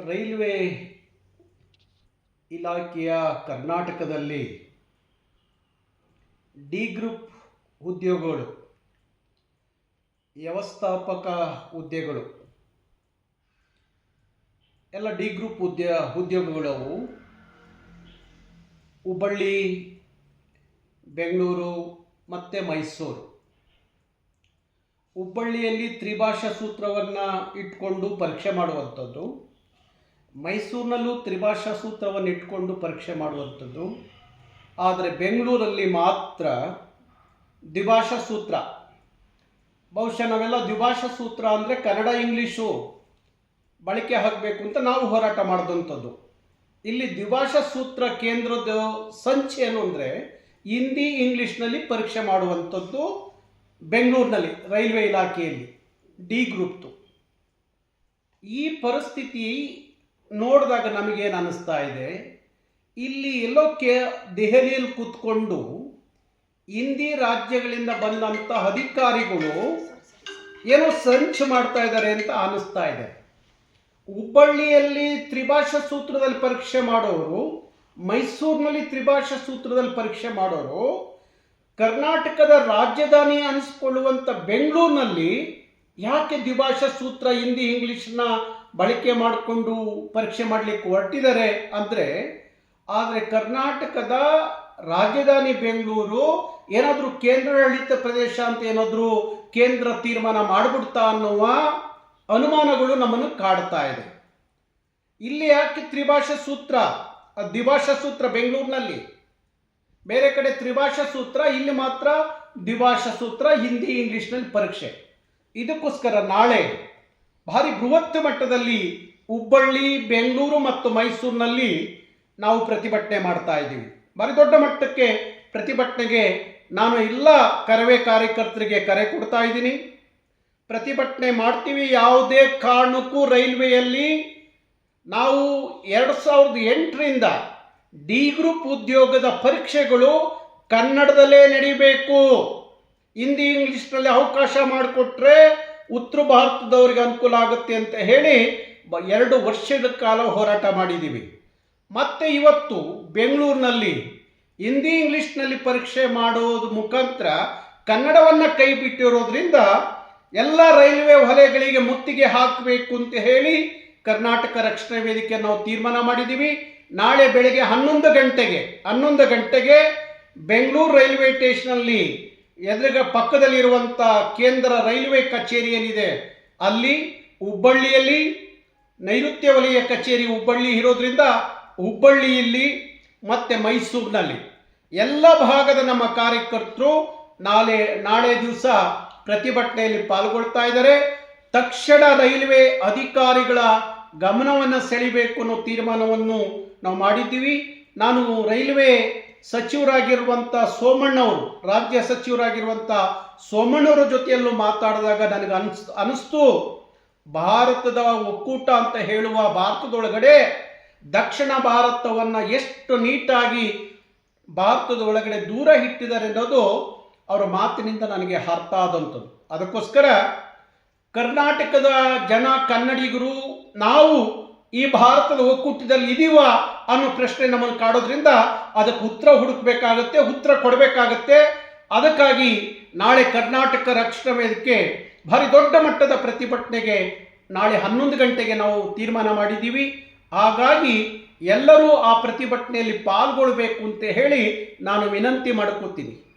Railway ಇಲಾಖೆಯ ಕರ್ನಾಟಕದಲ್ಲಿ D group ಉದ್ಯೋಗಗಳು, ವ್ಯವಸ್ಥಾಪಕ ಹುದ್ದೆಗಳು ಎಲ್ಲ ಡಿ ಗ್ರೂಪ್ ಉದ್ಯ, ಉದ್ಯೋಗಗಳವು ಹುಬ್ಬಳ್ಳಿ, ಬೆಂಗಳೂರು ಮತ್ತು ಮೈಸೂರು. ಹುಬ್ಬಳ್ಳಿಯಲ್ಲಿ ತ್ರಿಭಾಷಾ ಸೂತ್ರವನ್ನು ಇಟ್ಕೊಂಡು ಪರೀಕ್ಷೆ ಮಾಡುವಂಥದ್ದು. ಮೈಸೂರಿನಲ್ಲೂ ತ್ರಿಭಾಷಾ ಸೂತ್ರವನ್ನು ಇಟ್ಕೊಂಡು ಪರೀಕ್ಷೆ ಮಾಡುವಂಥದ್ದು. ಆದರೆ ಬೆಂಗಳೂರಲ್ಲಿ ಮಾತ್ರ ದ್ವಿಭಾಷಾ ಸೂತ್ರ. ಬಹುಶಃ ನಾವೆಲ್ಲ ದ್ವಿಭಾಷಾ ಸೂತ್ರ ಅಂದರೆ ಕನ್ನಡ, ಇಂಗ್ಲೀಷು ಬಳಕೆ ಆಗಬೇಕು ಅಂತ ನಾವು ಹೋರಾಟ ಮಾಡಿದಂಥದ್ದು. ಇಲ್ಲಿ ದ್ವಿಭಾಷಾ ಸೂತ್ರ ಕೇಂದ್ರದ ಸಂಚೆ ಏನು ಅಂದರೆ ಹಿಂದಿ, ಇಂಗ್ಲೀಷ್ನಲ್ಲಿ ಪರೀಕ್ಷೆ ಮಾಡುವಂಥದ್ದು ಬೆಂಗಳೂರಿನಲ್ಲಿ, ರೈಲ್ವೆ ಇಲಾಖೆಯಲ್ಲಿ, ಡಿ ಗ್ರೂಪ್ತು ಈ ಪರಿಸ್ಥಿತಿ ನೋಡಿದಾಗ ನಮಗೇನು ಅನ್ನಿಸ್ತಾ ಇದೆ? ಇಲ್ಲಿ ಎಲ್ಲೋ ಕೆ ದೆಹಲಿಯಲ್ಲಿ ಕೂತ್ಕೊಂಡು ಹಿಂದಿ ರಾಜ್ಯಗಳಿಂದ ಬಂದಂಥ ಅಧಿಕಾರಿಗಳು ಏನೋ ಸಂಚು ಮಾಡ್ತಾ ಇದ್ದಾರೆ ಅಂತ ಅನ್ನಿಸ್ತಾ ಇದೆ. ಹುಬ್ಬಳ್ಳಿಯಲ್ಲಿ ತ್ರಿಭಾಷಾ ಸೂತ್ರದಲ್ಲಿ ಪರೀಕ್ಷೆ ಮಾಡೋರು, ಮೈಸೂರಿನಲ್ಲಿ ತ್ರಿಭಾಷಾ ಸೂತ್ರದಲ್ಲಿ ಪರೀಕ್ಷೆ ಮಾಡೋರು, ಕರ್ನಾಟಕದ ರಾಜಧಾನಿ ಅನಿಸ್ಕೊಳ್ಳುವಂಥ ಬೆಂಗಳೂರಿನಲ್ಲಿ ಯಾಕೆ ದ್ವಿಭಾಷಾ ಸೂತ್ರ ಹಿಂದಿ ಇಂಗ್ಲೀಷ್ನ ಬಳಕೆ ಮಾಡಿಕೊಂಡು ಪರೀಕ್ಷೆ ಮಾಡಲಿಕ್ಕೆ ಹೊರಟಿದ್ದಾರೆ ಅಂದರೆ, ಆದರೆ ಕರ್ನಾಟಕದ ರಾಜಧಾನಿ ಬೆಂಗಳೂರು ಏನಾದರೂ ಕೇಂದ್ರಾಡಳಿತ ಪ್ರದೇಶ ಅಂತ ಏನಾದರೂ ಕೇಂದ್ರ ತೀರ್ಮಾನ ಮಾಡಿಬಿಡ್ತಾ ಅನ್ನುವ ಅನುಮಾನಗಳು ನಮ್ಮನ್ನು ಕಾಡ್ತಾ ಇದೆ. ಇಲ್ಲಿ ಯಾಕೆ ತ್ರಿಭಾಷಾ ಸೂತ್ರ ದ್ವಿಭಾಷಾ ಸೂತ್ರ ಬೆಂಗಳೂರಿನಲ್ಲಿ? ಬೇರೆ ಕಡೆ ತ್ರಿಭಾಷಾ ಸೂತ್ರ, ಇಲ್ಲಿ ಮಾತ್ರ ದ್ವಿಭಾಷಾ ಸೂತ್ರ, ಹಿಂದಿ, ಇಂಗ್ಲೀಷ್ನಲ್ಲಿ ಪರೀಕ್ಷೆ. ಇದಕ್ಕೋಸ್ಕರ ನಾಳೆ ಭಾರಿ ಬೃಹತ್ ಮಟ್ಟದಲ್ಲಿ ಹುಬ್ಬಳ್ಳಿ, ಬೆಂಗಳೂರು ಮತ್ತು ಮೈಸೂರಿನಲ್ಲಿ ನಾವು ಪ್ರತಿಭಟನೆ ಮಾಡ್ತಾ ಇದ್ದೀವಿ. ಭಾರಿ ದೊಡ್ಡ ಮಟ್ಟಕ್ಕೆ ಪ್ರತಿಭಟನೆಗೆ ನಾನು ಎಲ್ಲ ಕರವೇ ಕಾರ್ಯಕರ್ತರಿಗೆ ಕರೆ ಕೊಡ್ತಾ ಇದ್ದೀನಿ. ಪ್ರತಿಭಟನೆ ಮಾಡ್ತೀವಿ ಯಾವುದೇ ಕಾರಣಕ್ಕೂ ರೈಲ್ವೆಯಲ್ಲಿ. ನಾವು ಎರಡು ಸಾವಿರದ ಎಂಟರಿಂದ ಡಿ ಗ್ರೂಪ್ ಉದ್ಯೋಗದ ಪರೀಕ್ಷೆಗಳು ಕನ್ನಡದಲ್ಲೇ ನಡೀಬೇಕು. ಹಿಂದಿ, ಇಂಗ್ಲೀಷ್ನಲ್ಲಿ ಅವಕಾಶ ಮಾಡಿಕೊಟ್ರೆ ಉತ್ತರ ಭಾರತದವ್ರಿಗೆ ಅನುಕೂಲ ಆಗುತ್ತೆ ಅಂತ ಹೇಳಿ ಎರಡು ವರ್ಷದ ಕಾಲ ಹೋರಾಟ ಮಾಡಿದ್ದೀವಿ. ಮತ್ತೆ ಇವತ್ತು ಬೆಂಗಳೂರಿನಲ್ಲಿ ಹಿಂದಿ ಇಂಗ್ಲೀಷ್ನಲ್ಲಿ ಪರೀಕ್ಷೆ ಮಾಡೋದು ಮುಖಾಂತರ ಕನ್ನಡವನ್ನು ಕೈ ಬಿಟ್ಟಿರೋದ್ರಿಂದ ಎಲ್ಲ ರೈಲ್ವೆ ವಲಯಗಳಿಗೆ ಮುತ್ತಿಗೆ ಹಾಕಬೇಕು ಅಂತ ಹೇಳಿ ಕರ್ನಾಟಕ ರಕ್ಷಣಾ ವೇದಿಕೆ ನಾವು ತೀರ್ಮಾನ ಮಾಡಿದ್ದೀವಿ. ನಾಳೆ ಬೆಳಗ್ಗೆ ಹನ್ನೊಂದು ಗಂಟೆಗೆ ಹನ್ನೊಂದು ಗಂಟೆಗೆ ಬೆಂಗಳೂರು ರೈಲ್ವೆ ಸ್ಟೇಷನಲ್ಲಿ ಎದುರುಗ ಪಕ್ಕದಲ್ಲಿರುವಂಥ ಕೇಂದ್ರ ರೈಲ್ವೆ ಕಚೇರಿ ಏನಿದೆ, ಅಲ್ಲಿ ಹುಬ್ಬಳ್ಳಿಯಲ್ಲಿ ನೈಋತ್ಯ ವಲಯ ಕಚೇರಿ ಹುಬ್ಬಳ್ಳಿ ಇರೋದ್ರಿಂದ ಹುಬ್ಬಳ್ಳಿಯಲ್ಲಿ ಮತ್ತು ಮೈಸೂರಿನಲ್ಲಿ ಎಲ್ಲ ಭಾಗದ ನಮ್ಮ ಕಾರ್ಯಕರ್ತರು ನಾಳೆ ನಾಳೆ ದಿವಸ ಪ್ರತಿಭಟನೆಯಲ್ಲಿ ಪಾಲ್ಗೊಳ್ತಾ ಇದ್ದಾರೆ. ತಕ್ಷಣ ರೈಲ್ವೆ ಅಧಿಕಾರಿಗಳ ಗಮನವನ್ನು ಸೆಳಿಬೇಕು ಅನ್ನೋ ತೀರ್ಮಾನವನ್ನು ನಾವು ಮಾಡಿದ್ದೀವಿ. ನಾನು ರೈಲ್ವೆ ಸಚಿವರಾಗಿರುವಂಥ ಸೋಮಣ್ಣವರು, ರಾಜ್ಯ ಸಚಿವರಾಗಿರುವಂಥ ಸೋಮಣ್ಣವರ ಜೊತೆಯಲ್ಲೂ ಮಾತಾಡಿದಾಗ ನನಗೆ ಅನಿಸ್, ಅನಿಸ್ತು, ಭಾರತದ ಒಕ್ಕೂಟ ಅಂತ ಹೇಳುವ ಭಾರತದೊಳಗಡೆ ದಕ್ಷಿಣ ಭಾರತವನ್ನು ಎಷ್ಟು ನೀಟಾಗಿ ಭಾರತದ ಒಳಗಡೆ ದೂರ ಇಟ್ಟಿದ್ದಾರೆ ಅನ್ನೋದು ಅವರ ಮಾತಿನಿಂದ ನನಗೆ ಅರ್ಥ ಆದಂಥದ್ದು. ಅದಕ್ಕೋಸ್ಕರ ಕರ್ನಾಟಕದ ಜನ ಕನ್ನಡಿಗರು, ನಾವು ಈ ಭಾರತದ ಒಕ್ಕೂಟದಲ್ಲಿ ಇದೀವ ಅನ್ನೋ ಪ್ರಶ್ನೆ ನಮ್ಮನ್ನು ಕಾಡೋದ್ರಿಂದ ಅದಕ್ಕೆ ಉತ್ತರ ಹುಡುಕ್ಬೇಕಾಗತ್ತೆ, ಉತ್ತರ ಕೊಡಬೇಕಾಗತ್ತೆ. ಅದಕ್ಕಾಗಿ ನಾಳೆ ಕರ್ನಾಟಕ ರಕ್ಷಣಾ ವೇದಿಕೆ ಭಾರಿ ದೊಡ್ಡ ಮಟ್ಟದ ಪ್ರತಿಭಟನೆಗೆ ನಾಳೆ ಹನ್ನೊಂದು ಗಂಟೆಗೆ ನಾವು ತೀರ್ಮಾನ ಮಾಡಿದ್ದೀವಿ. ಹಾಗಾಗಿ ಎಲ್ಲರೂ ಆ ಪ್ರತಿಭಟನೆಯಲ್ಲಿ ಪಾಲ್ಗೊಳ್ಬೇಕು ಅಂತ ಹೇಳಿ ನಾನು ವಿನಂತಿ ಮಾಡ್ಕೋತೀನಿ.